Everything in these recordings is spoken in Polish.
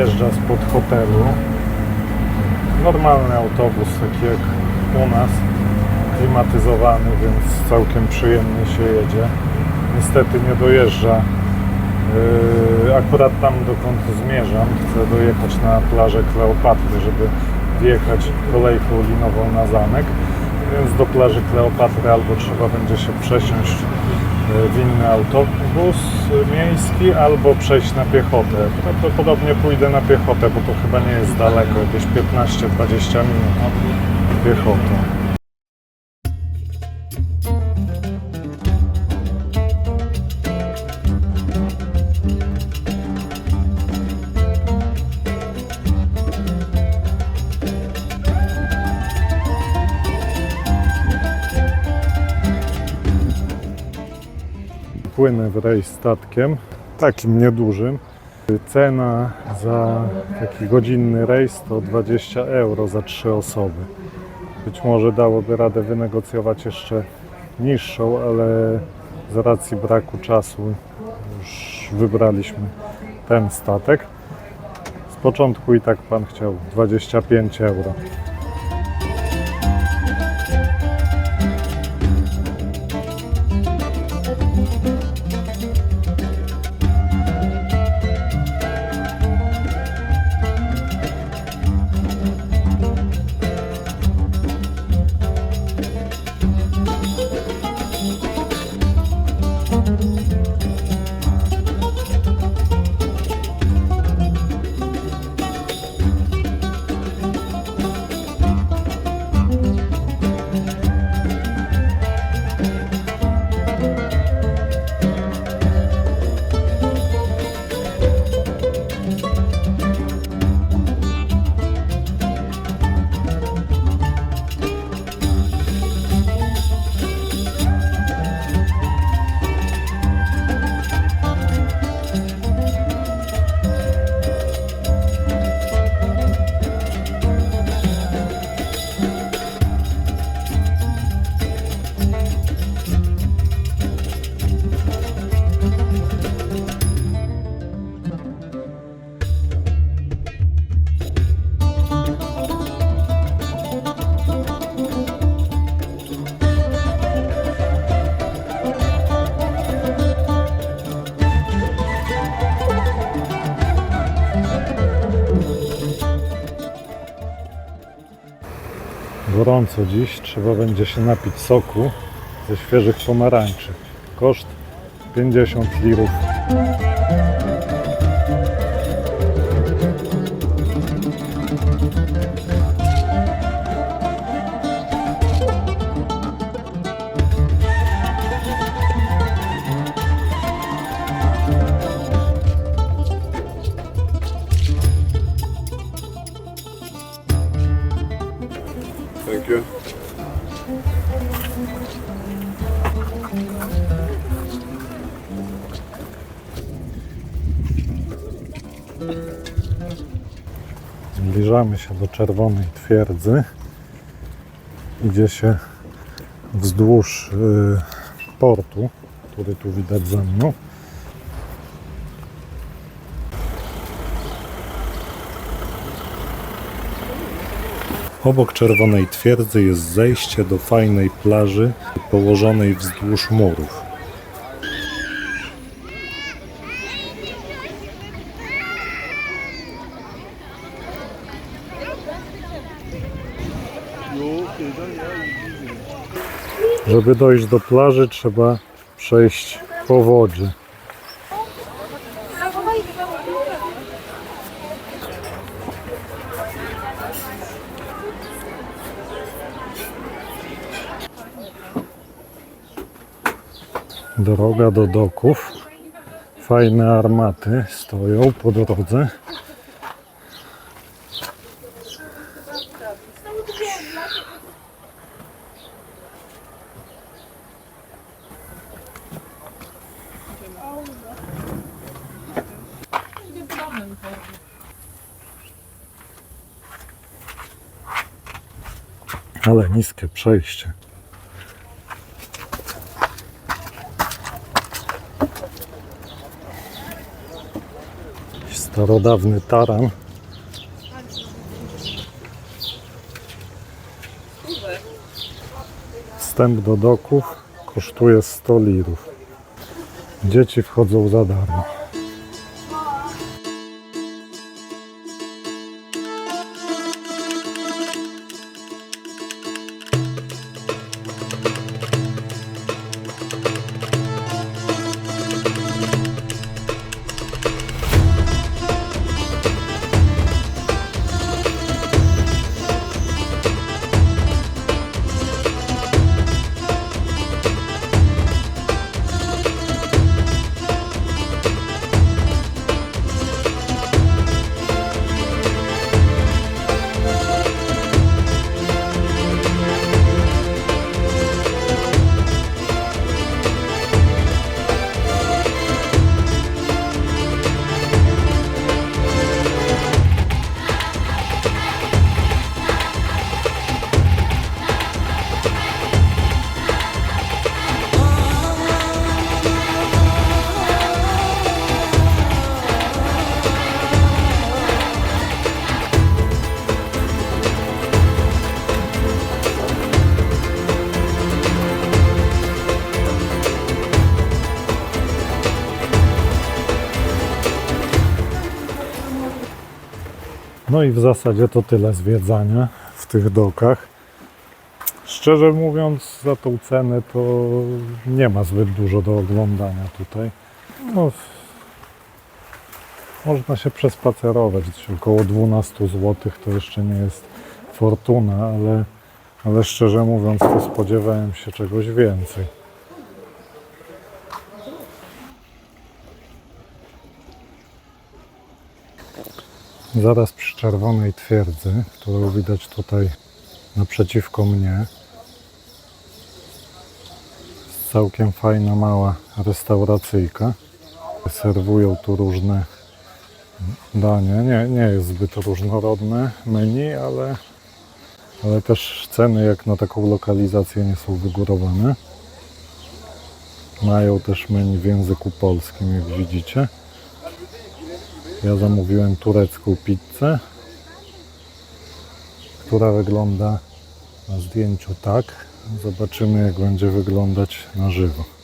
wyjeżdża spod hotelu. Normalny autobus, taki jak u nas, klimatyzowany, więc całkiem przyjemnie się jedzie. Niestety nie dojeżdża Yy, akurat tam dokąd zmierzam, chcę dojechać na plażę Kleopatry, żeby wjechać kolejką linową na zamek, więc do plaży Kleopatry albo trzeba będzie się przesiąść yy, w inny autobus miejski, albo przejść na piechotę. Prawdopodobnie pójdę na piechotę, bo to chyba nie jest daleko, jakieś 15-20 minut piechotą. Płynę w rejs statkiem, takim niedużym. Cena za taki godzinny rejs to 20 euro za trzy osoby. Być może dałoby radę wynegocjować jeszcze niższą, ale z racji braku czasu już wybraliśmy ten statek. Z początku i tak pan chciał 25 euro. Gorąco dziś, trzeba będzie się napić soku ze świeżych pomarańczy. Koszt 50 lirów. Thank you. Zbliżamy się do czerwonej twierdzy. Idzie się wzdłuż y, portu, który tu widać za mną. Obok czerwonej twierdzy jest zejście do fajnej plaży położonej wzdłuż murów. Żeby dojść do plaży trzeba przejść po wodzie. Droga do doków. Fajne armaty stoją po drodze. Ale niskie przejście. Starodawny taran. Wstęp do doków kosztuje 100 lirów. Dzieci wchodzą za darmo. No i w zasadzie to tyle zwiedzania w tych dokach. Szczerze mówiąc, za tą cenę to nie ma zbyt dużo do oglądania tutaj. No, można się przespacerować. Około 12 zł to jeszcze nie jest fortuna, ale, ale szczerze mówiąc, to spodziewałem się czegoś więcej. Zaraz przy czerwonej twierdzy, którą widać tutaj naprzeciwko mnie, jest całkiem fajna mała restauracyjka. Serwują tu różne danie. Nie, nie jest zbyt różnorodne menu, ale, ale też ceny jak na taką lokalizację nie są wygórowane. Mają też menu w języku polskim, jak widzicie. Ja zamówiłem turecką pizzę, która wygląda na zdjęciu tak. Zobaczymy, jak będzie wyglądać na żywo.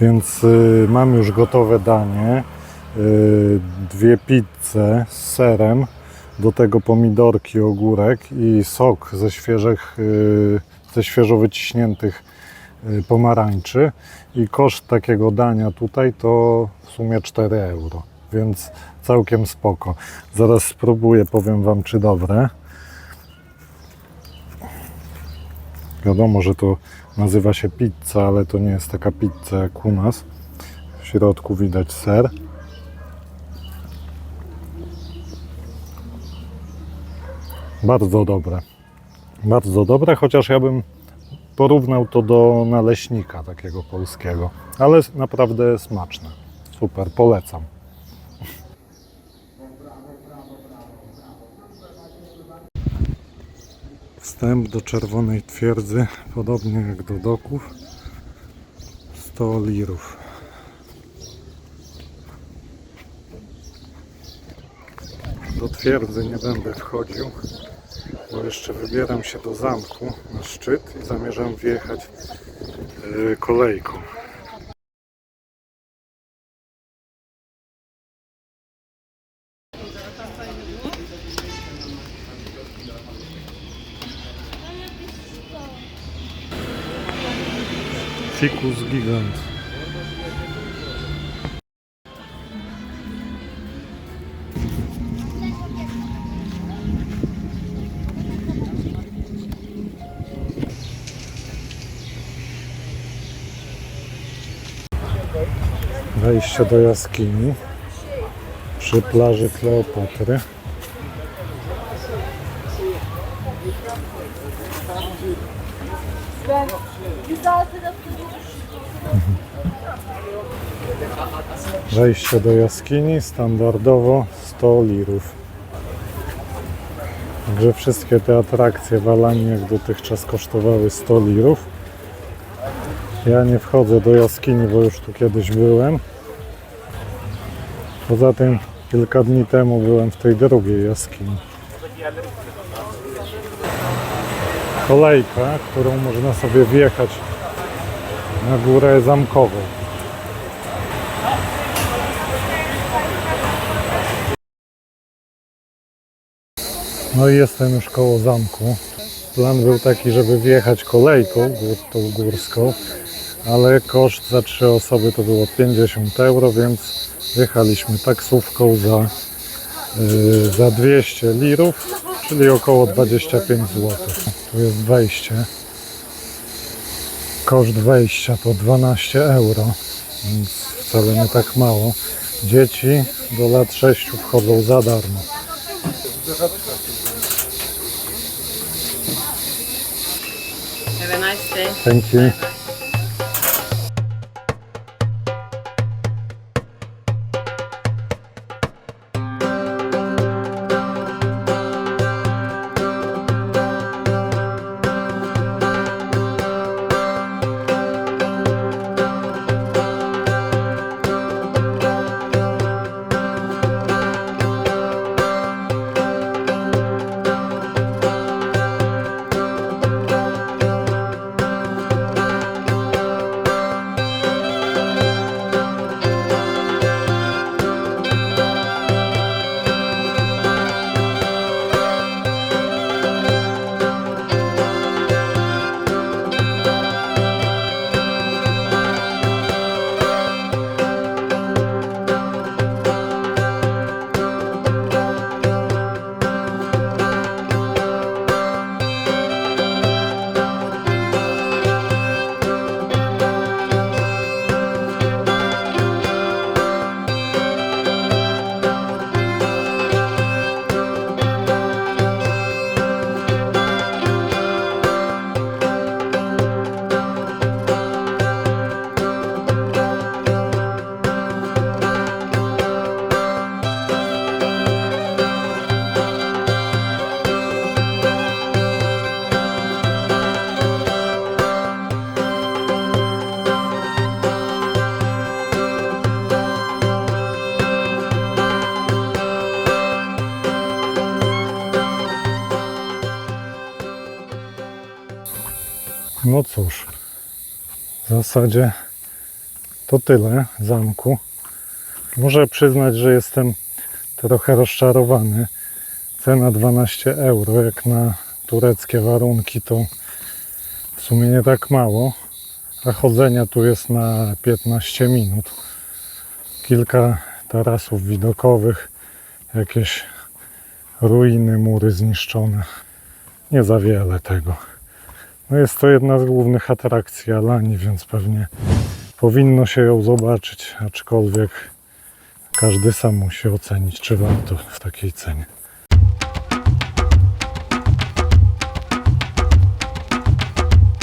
Więc y, mam już gotowe danie. Y, dwie pizze z serem, do tego pomidorki, ogórek i sok ze świeżych, y, ze świeżo wyciśniętych y, pomarańczy. I koszt takiego dania tutaj to w sumie 4 euro, więc całkiem spoko. Zaraz spróbuję, powiem Wam, czy dobre. Wiadomo, że to nazywa się pizza, ale to nie jest taka pizza jak u nas. W środku widać ser. Bardzo dobre. Bardzo dobre, chociaż ja bym porównał to do naleśnika takiego polskiego. Ale naprawdę smaczne. Super, polecam. Wstęp do czerwonej twierdzy, podobnie jak do doków, 100 lirów. Do twierdzy nie będę wchodził, bo jeszcze wybieram się do zamku na szczyt i zamierzam wjechać yy, kolejką. Fikus gigant. Wejście do jaskini przy plaży Kleopatry. Wejście do jaskini standardowo 100 lirów. Także wszystkie te atrakcje w Alanii jak dotychczas kosztowały 100 lirów. Ja nie wchodzę do jaskini, bo już tu kiedyś byłem. Poza tym kilka dni temu byłem w tej drugiej jaskini. Kolejka, którą można sobie wjechać na górę zamkową. No i jestem już koło zamku. Plan był taki, żeby wjechać kolejką gór, tą górską, ale koszt za trzy osoby to było 50 euro, więc wjechaliśmy taksówką za, yy, za 200 lirów, czyli około 25 zł. Tu jest wejście. Koszt wejścia to 12 euro, więc wcale nie tak mało. Dzieci do lat 6 wchodzą za darmo. Thank you. No cóż, w zasadzie to tyle zamku. Muszę przyznać, że jestem trochę rozczarowany. Cena 12 euro, jak na tureckie warunki, to w sumie nie tak mało. A chodzenia tu jest na 15 minut. Kilka tarasów widokowych, jakieś ruiny, mury zniszczone. Nie za wiele tego. No jest to jedna z głównych atrakcji Alanii, więc pewnie powinno się ją zobaczyć, aczkolwiek każdy sam musi ocenić, czy warto w takiej cenie.